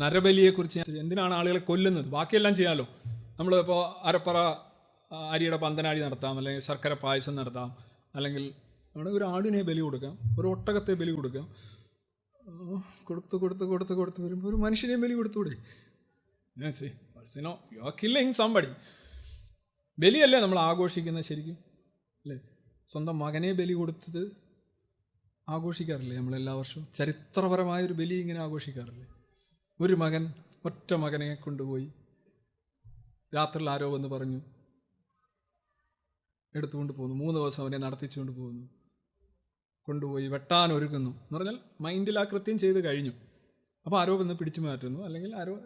നരബലിയെക്കുറിച്ച് എന്തിനാണ് ആളുകളെ കൊല്ലുന്നത്? ബാക്കിയെല്ലാം ചെയ്യാമല്ലോ നമ്മളിപ്പോൾ അരപ്പറ അരിയുടെ പന്തനാടി നടത്താം അല്ലെങ്കിൽ ശർക്കര പായസം നടത്താം അല്ലെങ്കിൽ നമ്മൾ ഒരു ആടിനെ ബലി കൊടുക്കാം ഒരു ഒട്ടകത്തെ ബലി കൊടുക്കാം. കൊടുത്ത് കൊടുത്ത് കൊടുത്ത് കൊടുത്ത് വരുമ്പോൾ ഒരു മനുഷ്യനെ ബലി കൊടുത്തൂടെ? കില്ലിങ് സംബടി ബലിയല്ലേ നമ്മൾ ആഘോഷിക്കുന്ന ശരിക്കും? അല്ലേ? സ്വന്തം മകനെ ബലി കൊടുത്തത് ആഘോഷിക്കാറില്ലേ നമ്മൾ എല്ലാ വർഷവും? ചരിത്രപരമായൊരു ബലി ഇങ്ങനെ ആഘോഷിക്കാറില്ലേ? ഒരു മകൻ ഒറ്റ മകനെ കൊണ്ടുപോയി. രാത്രിയിൽ ആരോ വന്ന് പറഞ്ഞു എടുത്തുകൊണ്ട് പോകുന്നു. മൂന്ന് ദിവസം അവനെ നടത്തിച്ചുകൊണ്ട് പോകുന്നു. കൊണ്ടുപോയി വെട്ടാൻ ഒരുക്കുന്നു. എന്ന് പറഞ്ഞാൽ മൈൻഡിൽ ആ കൃത്യം ചെയ്ത് കഴിഞ്ഞു. അപ്പോൾ ആരോ വന്ന് പിടിച്ചു മാറ്റുന്നു അല്ലെങ്കിൽ ആരോ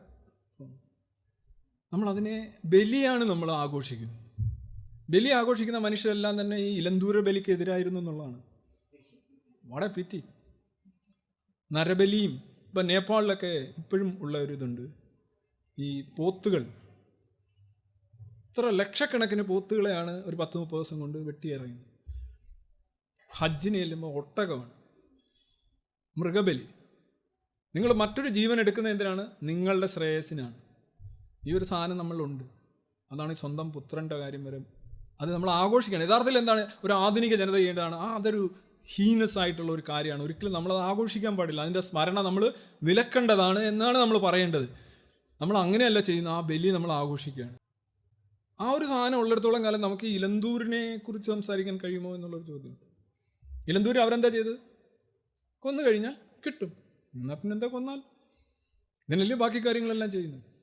നമ്മളതിനെ ബലിയാണ് നമ്മൾ ആഘോഷിക്കുന്നത്. ബലി ആഘോഷിക്കുന്ന മനുഷ്യരെല്ലാം തന്നെ ഈ ഇലന്തൂര ബലിക്ക് എതിരായിരുന്നു എന്നുള്ളതാണ്. വളരെ പിറ്റി നരബലിയും ഇപ്പം നേപ്പാളിലൊക്കെ ഇപ്പോഴും ഉള്ള ഒരു ഇതുണ്ട്. ഈ പോത്തുകൾ. ഇത്ര ലക്ഷക്കണക്കിന് പോത്തുകളെയാണ് ഒരു പത്ത് മുപ്പത് ദിവസം കൊണ്ട് വെട്ടിയിറങ്ങുന്നത് ഹജ്ജിന് ചെല്ലുമ്പോൾ ഒട്ടകമാണ്. മൃഗബലി. നിങ്ങൾ മറ്റൊരു ജീവൻ എടുക്കുന്ന എന്തിനാണ്? നിങ്ങളുടെ ശ്രേയസിനാണ് ഈ ഒരു സാധനം നമ്മളുണ്ട് അതാണ് ഈ സ്വന്തം പുത്രന്റെ കാര്യം വരെ. അത് നമ്മൾ ആഘോഷിക്കണം. യഥാർത്ഥത്തിൽ എന്താണ്? ഒരു ആധുനിക ജനത ചെയ്യേണ്ടതാണ്. ആ അതൊരു ഹീനസ് ആയിട്ടുള്ള ഒരു കാര്യമാണ്. ഒരിക്കലും നമ്മളത് ആഘോഷിക്കാൻ പാടില്ല. അതിന്റെ സ്മരണ നമ്മൾ വിലക്കേണ്ടതാണ് എന്നാണ് നമ്മൾ പറയേണ്ടത്. നമ്മൾ അങ്ങനെയല്ല ചെയ്യുന്നത്. ആ ബലി നമ്മൾ ആഘോഷിക്കുകയാണ്. ആ ഒരു സാധനം ഉള്ളിടത്തോളം കാലം നമുക്ക് ഈ ഇലന്തൂരിനെ കുറിച്ച് സംസാരിക്കാൻ കഴിയുമോ എന്നുള്ളൊരു ചോദ്യം. ഇലന്തൂർ അവരെന്താ ചെയ്തത്? കൊന്നു കഴിഞ്ഞാൽ കിട്ടും. എന്നാൽ പിന്നെന്താ കൊന്നാൽ? ഇതിനല്ലേ ബാക്കി കാര്യങ്ങളെല്ലാം ചെയ്യുന്നത്?